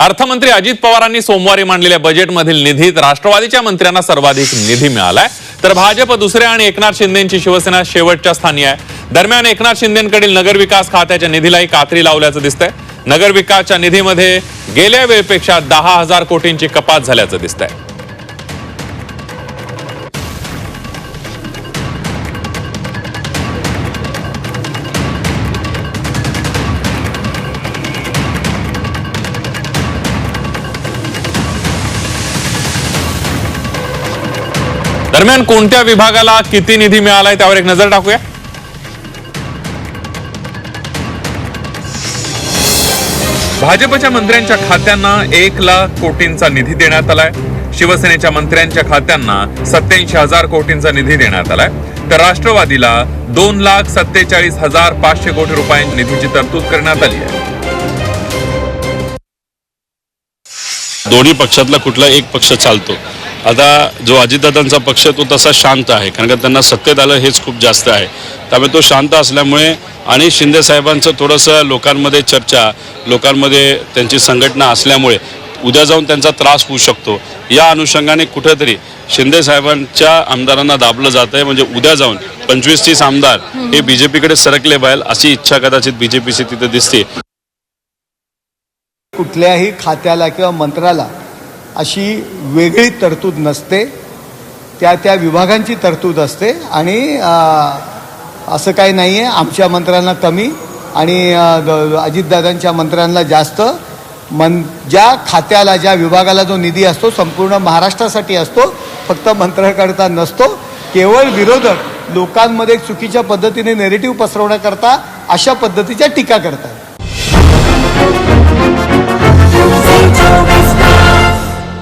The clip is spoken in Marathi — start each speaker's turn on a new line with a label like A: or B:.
A: अर्थमंत्री अजित पवारांनी सोमवारी मांडलेल्या बजेटमधील निधीत राष्ट्रवादीच्या मंत्र्यांना सर्वाधिक निधी मिळालाय. तर भाजप दुसऱ्या आणि एकनाथ शिंदेची शिवसेना शेवटच्या स्थानी आहे. दरम्यान एकनाथ शिंदेकडील नगरविकास खात्याच्या निधीलाही कात्री लावल्याचं दिसतंय. नगरविकासच्या निधीमध्ये गेल्या वेळेपेक्षा दहा हजार कोटींची कपात झाल्याचं दिसतंय. दरम्यान कोणत्या विभागाला किती निधी मिळालाय त्यावर एक नजर टाकूया. भाजपच्या मंत्र्यांच्या खात्यांना एक लाख कोटींचा निधी देण्यात आलाय. शिवसेनेच्या मंत्र्यांच्या खात्यांना सत्याऐंशी हजार कोटींचा निधी देण्यात आलाय. तर राष्ट्रवादीला दोन लाख सत्तेचाळीस हजार पाचशे कोटी रुपयांच्या निधीची तरतूद करण्यात आली आहे.
B: दोन्ही पक्षातला कुठला एक पक्ष चालतो? आता जो अजितदादांचा पक्ष तो तसा शांत आहे कारण का त्यांना सत्तेत आलं हेच खूप जास्त आहे. त्यामुळे तो शांत असल्यामुळे आणि शिंदे साहेबांचं थोडंसं लोकांमध्ये चर्चा लोकांमध्ये त्यांची संघटना असल्यामुळे उद्या जाऊन त्यांचा त्रास होऊ शकतो. या अनुषंगाने कुठेतरी शिंदे साहेबांच्या आमदारांना दाबलं जात आहे म्हणजे उद्या जाऊन पंचवीस तीस आमदार हे बीजेपीकडे सरकले पाहिजे अशी इच्छा कदाचित बीजेपीची तिथे दिसते.
C: कुठल्याही खात्याला किंवा मंत्राला अशी वेगळी तरतूद नसते. त्या त्या विभागांची तरतूद असते आणि असं काही नाही आहे आमच्या मंत्र्यांना कमी आणि अजितदादांच्या मंत्र्यांना जास्त. मन ज्या खात्याला ज्या विभागाला जो निधी असतो संपूर्ण महाराष्ट्रासाठी असतो फक्त मंत्र्याकरता नसतो. केवळ विरोधक लोकांमध्ये चुकीच्या पद्धतीने नेरेटिव्ह पसरवण्याकरता अशा पद्धतीच्या टीका करतात.